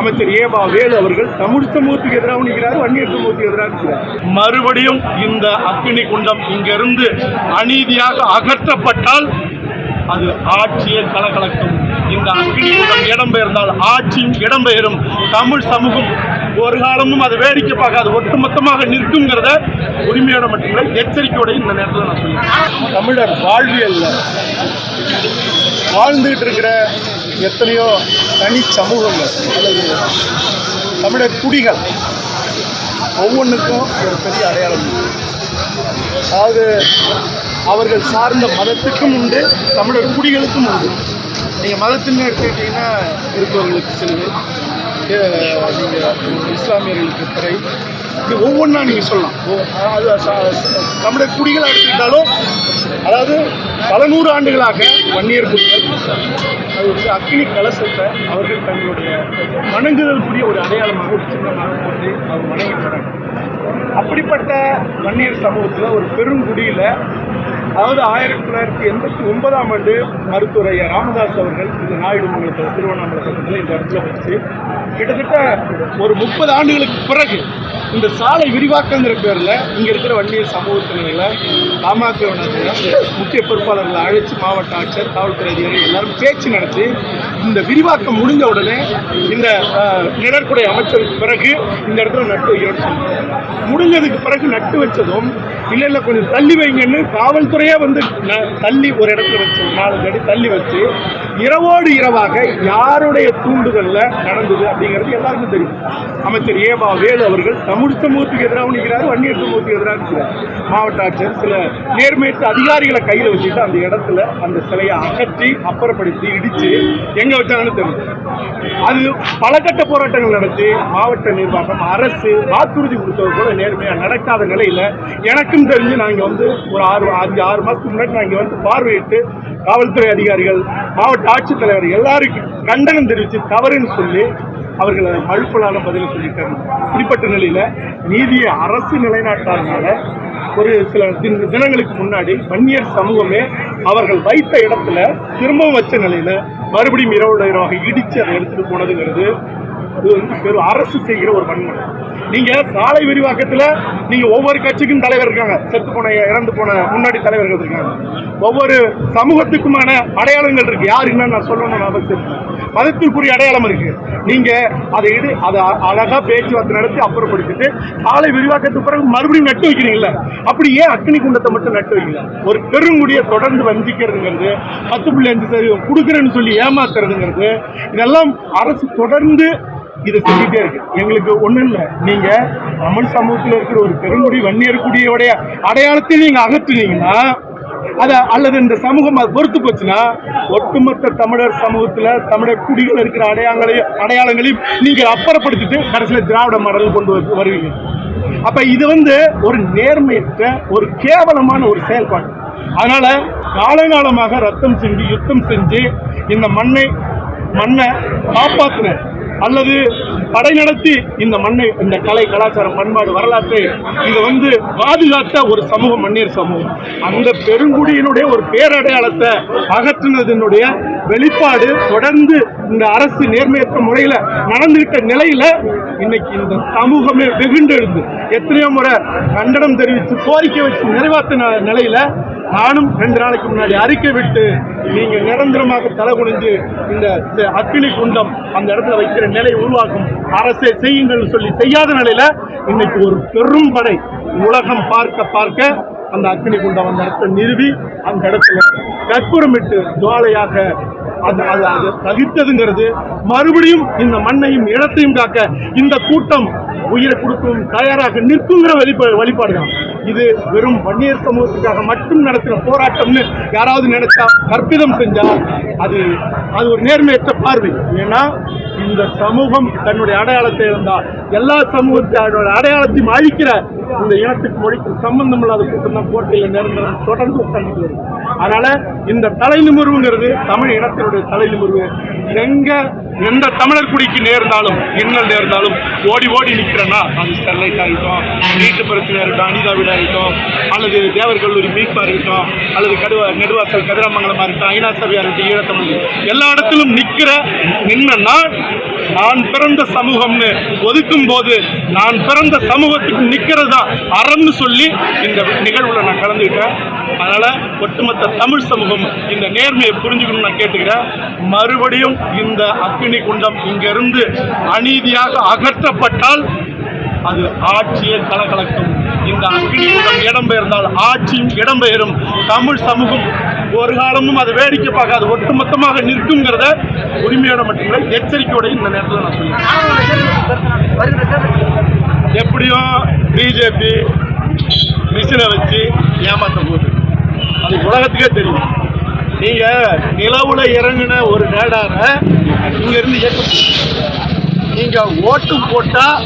அமைச்சர் ஏபா வேலு அவர்கள் தமிழ் சமூகத்துக்கு எதிராக நிற்கிறார் வன்னியர் சமூகத்துக்கு எதிராக நிற்கிறார். மறுபடியும் இந்த அக்னி குண்டம் இங்கிருந்து அநீதியாக அகற்றப்பட்டால் அது ஆட்சியை கலகலக்கும். இந்த அக்னி குண்டம் இடம்பெயர்ந்தால் ஆட்சியும் இடம்பெயரும் தமிழ் சமூகம் ஒரு காலமும் அதை வேடிக்கை பார்க்காது. ஒட்டுமொத்தமாக நிற்குங்கிறத உரிமையோட மட்டுமில்லை எச்சரிக்கையோட இந்த நேரத்தில் நான் சொல்லுவேன் தமிழர் வாழ்வியல்ல வாழ்ந்துகிட்டு இருக்கிற எத்தனையோ தனி சமூகங்கள் அல்லது தமிழர் குடிகள் ஒவ்வொன்றுக்கும் ஒரு பெரிய அடையாளம் அதாவது அவர்கள் சார்ந்த மதத்துக்கும் உண்டு தமிழர் குடிகளுக்கும் உண்டு. நீங்கள் மதத்துன்னு எடுத்துக்கிட்டிங்கன்னா இருப்பவர்களுக்கு சிலது நீங்கள் இஸ்லாமியர்களுக்கு துறை இது ஒவ்வொன்றா நீங்கள் சொல்லலாம். ஓ- அது நம்முடைய ச- குடிகளை எடுத்துக்கிட்டாலும் அதாவது பல நூறு ஆண்டுகளாக வன்னியர் குடிகள் அது வந்து அக்னி கலசத்தை அவர்கள் தங்களுடைய வணங்குதலுக்குரிய ஒரு அடையாளமாக ஒரு சின்னமாக போட்டு அவர் வணங்கிட்டு அப்படிப்பட்ட வன்னியர் சமூகத்தில் ஒரு பெருங்குடியில் அதாவது ஆயிரத்தி தொள்ளாயிரத்தி எண்பத்தி ஒன்பதாம் ஆண்டு மருத்துவர் ஐயா ராமதாஸ் அவர்கள் இந்த நாயுடு மங்கலத்தில் திருவண்ணாமலை பக்கத்தில் இந்த இடத்துல வச்சு கிட்டத்தட்ட ஒரு முப்பது ஆண்டுகளுக்கு பிறகு இந்த சாலை விரிவாக்கங்கிற பேரில் இங்கே இருக்கிற வன்னியர் சமூகத்தினர்களை பாமகவினர் முக்கிய பொறுப்பாளர்களை அழைச்சி மாவட்ட ஆட்சியர் காவல்துறை அதிகாரிகள் எல்லாரும் பேச்சு நடத்தி இந்த விரிவாக்கம் முடிஞ்ச உடனே இந்த நிழற்குடை அமைச்சருக்கு பிறகு இந்த இடத்துல நட்டு வைக்கிறோம் முடிஞ்சதுக்கு பிறகு நட்டு வச்சதும் இல்லை இல்லை கொஞ்சம் தள்ளி வைங்கன்னு காவல்துறையே வந்து தள்ளி ஒரு இடத்துல வச்சு ஒரு நாலஞ்சு அடி தள்ளி வச்சு இரவோடு இரவாக யாருடைய தூண்டுதல்ல நடந்தது அப்படிங்கிறது எல்லாருக்கும் தெரியும். அமைச்சர் ஏபா வேலு அவர்கள் தமிழ் சமூகத்துக்கு எதிராக நிற்கிறார் வன்னியர் சமூகத்துக்கு எதிராக நிற்கிறார். மாவட்ட ஆட்சியர் சில நேர்மையற்ற அதிகாரிகளை கையில் வச்சுட்டு அந்த இடத்துல அந்த சிலையை அகற்றி அப்புறப்படுத்தி இடிச்சு எங்கே வச்சாங்கன்னு தெரியும். அது பலகட்ட போராட்டங்கள் நடத்தி மாவட்ட நிர்வாகம் அரசு வாக்குறுதி கொடுத்தது கூட நேர்மையாக நடக்காத நிலையில் எனக்கும் தெரிஞ்சு நாங்கள் வந்து ஒரு ஆறு அஞ்சு ஆறு மாதத்துக்கு முன்னாடி நாங்கள் வந்து பார்வையிட்டு காவல்துறை அதிகாரிகள் மாவட்ட ஆட்சித்தலைவர் எல்லாருக்கும் கண்டனம் தெரிவித்து தவறுன்னு சொல்லி அவர்களை மழுப்பலான பதிலை சொல்லிட்டாங்க. இப்படிப்பட்ட நிலையில் நீதியை அரசு நிலைநாட்டாதனால ஒரு சில தின- தினங்களுக்கு முன்னாடி வன்னியர் சமூகமே அவர்கள் வைத்த இடத்துல திரும்பவும் வச்ச நிலையில் மறுபடியும் இரவு நேரமாக இடிச்சு அதை எடுத்துகிட்டு போனதுங்கிறது அது வந்து பெரும் அரசு செய்கிற ஒரு வன்முறை. நீங்க சாலை விரிவாக்கத்துல நீங்க ஒவ்வொரு கட்சிக்கும் தலைவர் இருக்காங்க. செத்து போன இறந்து போன முன்னாடி தலைவர்கள் இருக்காங்க. ஒவ்வொரு சமூகத்துக்குமான அடையாளங்கள் இருக்கு. யார் என்னன்னு நான் சொல்லணும்னு அவசியம் இல்லை. மதத்திற்குரிய அடையாளம் இருக்கு. நீங்க அதை இடு அதை அ- அழகா பேச்சுவார்த்தை நடத்தி அப்புறப்படுத்திட்டு சாலை விரிவாக்கத்துக்கு பிறகு மறுபடியும் நட்டு வைக்கிறீங்களா அப்படி ஏன் அக்னி குண்டத்தை மட்டும் நட்டு வைக்கல? ஒரு பெருங்குடியை தொடர்ந்து வஞ்சிக்கிறதுங்கிறது பத்து புள்ளி அஞ்சு சதவீதம் கொடுக்குறேன்னு சொல்லி ஏமாத்துறதுங்கிறது இதெல்லாம் அரசு தொடர்ந்து இதை சொல்லிட்டே இருக்கு. எங்களுக்கு ஒன்றும் இல்லை. நீங்க தமிழ் சமூகத்தில் இருக்கிற ஒரு பெருங்குடி வன்னியர் குடியோடைய அடையாளத்தை நீங்க அகற்றுனீங்கன்னா அத அல்லது இந்த சமூகம் அது பொறுத்து போச்சுன்னா ஒட்டுமொத்த தமிழர் சமூகத்துல தமிழர் குடிகள் இருக்கிற அடையாளங்களையும் அடையாளங்களையும் நீங்க அப்புறப்படுத்திட்டு கடைசியில் திராவிட மாடல் கொண்டு வந்து வருவீங்க. அப்ப இது வந்து ஒரு நேர்மையற்ற ஒரு கேவலமான ஒரு செயல்பாடு. அதனால காலங்காலமாக ரத்தம் செஞ்சு யுத்தம் செஞ்சு இந்த மண்ணை மண்ணை காப்பாத்தின அல்லது படை நடத்தி இந்த மண்ணை இந்த கலை கலாச்சாரம் பண்பாடு வரலாற்றை இதை வந்து பாதுகாத்த ஒரு சமூகம் மன்னியர் சமூகம். அந்த பெருங்குடியினுடைய ஒரு பேரடையாளத்தை அகற்றினதனுடைய வெளிப்பாடு தொடர்ந்து இந்த அரசு நேர்மையற்ற முறையில் நடந்துகிட்ட நிலையில இன்னைக்கு இந்த சமூகமே வெகுண்டெழுந்து எத்தனையோ முறை கண்டனம் தெரிவித்து கோரிக்கை வச்சு நிறைவேற்றின நிலையில நானும் ரெண்டு நாளைக்கு முன்னாடி அறிக்கை விட்டு நீங்கள் நிரந்தரமாக தலை குனிஞ்சு இந்த இந்த அக்கினி குண்டம் அந்த இடத்துல வைக்கிற நிலை உருவாக்கும் அரசே செய்யுங்கள் சொல்லி செய்யாத நிலையில இன்னைக்கு ஒரு பெரும் படை உலகம் பார்க்க பார்க்க அந்த அக்னி குண்டம் அந்த இடத்தை நிறுவி அந்த இடத்துல கற்பூரமிட்டு ஜுவாலையாக அது அது அது தகித்ததுங்கிறது மறுபடியும் இந்த மண்ணையும் இடத்தையும் காக்க இந்த கூட்டம் உயிரை கொடுக்கும் தயாராக நிற்குங்கிற வெளிப்பா வழிபாடு தான் இது வெறும் வன்னியர் சமூகத்துக்காக மட்டும் நடத்துகிற போராட்டம்னு யாராவது நினைச்சா கற்பிதம் செஞ்சா அது அது ஒரு நேர்மையற்ற பார்வை. ஏன்னா இந்த சமூகம் தன்னுடைய அடையாளத்தை இழந்தால் எல்லா சமூகத்தோட அடையாளத்தையும் அழிக்கிற இந்த இனத்துக்கு மொழிக்கு சம்பந்தம் இல்லாத கூட்டம் தான் போட்டியில் நிரந்தரம் தொடர்ந்து உட்கார்ந்து வருது. அதனால இந்த தலை நிமிர்வுங்கிறது தமிழ் இனத்தினுடைய தலை நிமிர்வு. எங்க எந்த தமிழர் குடிக்கு நேர்ந்தாலும் இன்னல் நேர்ந்தாலும் ஓடி ஓடி நிற்கிறேன்னா அது ஸ்டெர்லைட் ஆகிட்டோம். வீட்டு பிரச்சனை இருக்கட்டும் அனிதா வீடா இருக்கட்டும் அல்லது தேவர் கல்லூரி மீட்பா இருக்கட்டும் அல்லது கடுவா நெடுவாசல் கதிராமங்கலமாக இருக்கட்டும் ஐநா சபையா இருக்கட்டும் ஈழத்தமிழ். எல்லா இடத்திலும் நிற்கிற நின்னா நான் பிறந்த சமூகம்னு நிற்கும் போது நான் பிறந்த சமூகத்துக்கு நிற்கிறது தான் அறம்னு சொல்லி இந்த நிகழ்வில் நான் கலந்துக்கிட்டேன். அதனால் ஒட்டுமொத்த தமிழ் சமூகம் இந்த நேர்மையை புரிஞ்சுக்கணும்னு நான் கேட்டுக்கிறேன். மறுபடியும் இந்த அக்னி குண்டம் இங்கிருந்து அநீதியாக அகற்றப்பட்டால் அது ஆட்சியை கலகலக்கும். இந்த அக்னி குண்டம் இடம்பெயர்ந்தால் ஆட்சியும் இடம்பெயரும் தமிழ் சமூகம் ஒரு காலமும் அது வேடிக்கை பார்க்காது ஒட்டுமொத்தமாக நிற்குங்கிறத உரிமையோட மட்டுமில்லை எச்சரிக்கையோட இந்த நேரத்தில் நான் சொல்லுவேன் எப்படியும் பிஜேபி மிஷினை வச்சு ஏமாத்த போகுது. அது உலகத்துக்கே தெரியும். நீங்கள் நிலவுல இறங்கின ஒரு ரேடாரை இங்கேருந்து இருந்து நீங்கள் ஓட்டு போட்டால்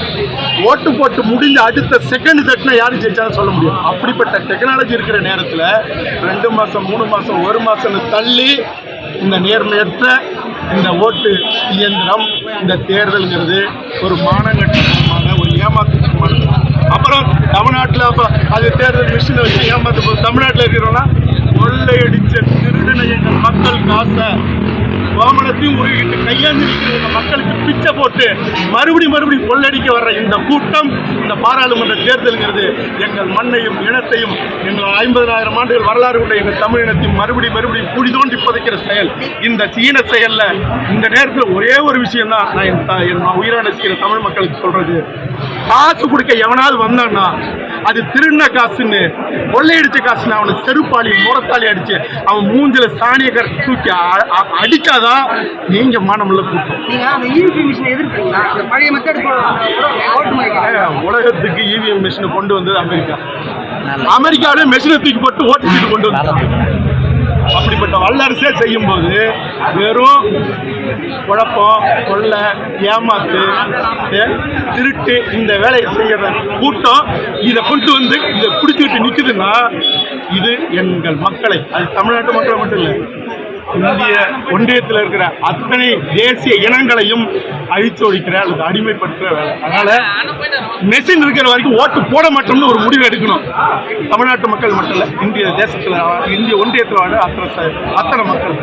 ஓட்டு போட்டு முடிஞ்ச அடுத்த செகண்ட் தட்டினா யார் ஜெயிச்சாலும் சொல்ல முடியும். அப்படிப்பட்ட டெக்னாலஜி இருக்கிற நேரத்தில் ரெண்டு மாதம் மூணு மாதம் ஒரு மாதம்னு தள்ளி இந்த நேர்மையற்ற இந்த ஓட்டு இயந்திரம் இந்த தேர்தலுங்கிறது ஒரு மானங்கட்டமான ஒரு ஏமாற்றமான அப்புறம் தமிழ்நாட்டில் அப்போ அது தேர்தல் மிஷினை வச்சு ஏமாற்ற போது தமிழ்நாட்டில் இருக்கிறோன்னா கொள்ளையடிச்ச திருடின எங்கள் மக்கள் காசை கோமணத்தையும் உருகிட்டு கையாந்து நிற்கிற இந்த மக்களுக்கு பிச்சை போட்டு மறுபடி மறுபடியும் கொள்ளடிக்க வர்ற இந்த கூட்டம் இந்த பாராளுமன்ற தேர்தலுங்கிறது எங்கள் மண்ணையும் இனத்தையும் எங்கள் ஐம்பதனாயிரம் ஆண்டுகள் வரலாறு உள்ள எங்கள் தமிழ் இனத்தையும் மறுபடி மறுபடியும் குடிதோண்டி புதைக்கிற செயல். இந்த சீன செயல்ல இந்த நேரத்தில் ஒரே ஒரு விஷயம் தான் நான் என் உயிரான என் தமிழ் மக்களுக்கு சொல்கிறது காசு கொடுக்க எவனாவது வந்தான்னா அது திருண்ண காசுன்னு கொள்ளையடிச்ச காசுன்னு அவனை செருப்பாளி முரத்தாளி அடிச்சு அவன் மூஞ்சில சாணிய கரைச்சி தூக்கி அடிச்சாதான் நீங்க மானமுள்ள கூட்டம். ஏன் உலகத்துக்கு இவிஎம் மிஷினை கொண்டு வந்தது அமெரிக்கா. அமெரிக்காவிலே மெஷினை தூக்கி போட்டு ஓட்டு சீட்டு கொண்டு வந்து அப்படிப்பட்ட வல்லரசே செய்யும்போது வெறும் குழப்பம் கொள்ளை ஏமாத்து திருட்டு இந்த வேலையை செய்யற கூட்டம் இதை கொண்டு வந்து இதை பிடிச்சிக்கிட்டு நிற்குதுன்னா இது எங்கள் மக்களை அது தமிழ்நாட்டு மக்களை மட்டும் இல்லை இந்திய ஒன்றியத்தில் இருக்கிற அத்தனை தேசிய இனங்களையும் அழித்து ஒழிக்கிற அல்லது அடிமைப்படுத்துகிற வேலை. அதனால மெஷின் இருக்கிற வரைக்கும் ஓட்டு போட மாட்டோம்னு ஒரு முடிவு எடுக்கணும். தமிழ்நாட்டு மக்கள் மட்டும் இல்லை இந்திய தேசத்தில் இந்திய ஒன்றியத்தில் வாழ அத்தனை அத்தனை மக்கள்.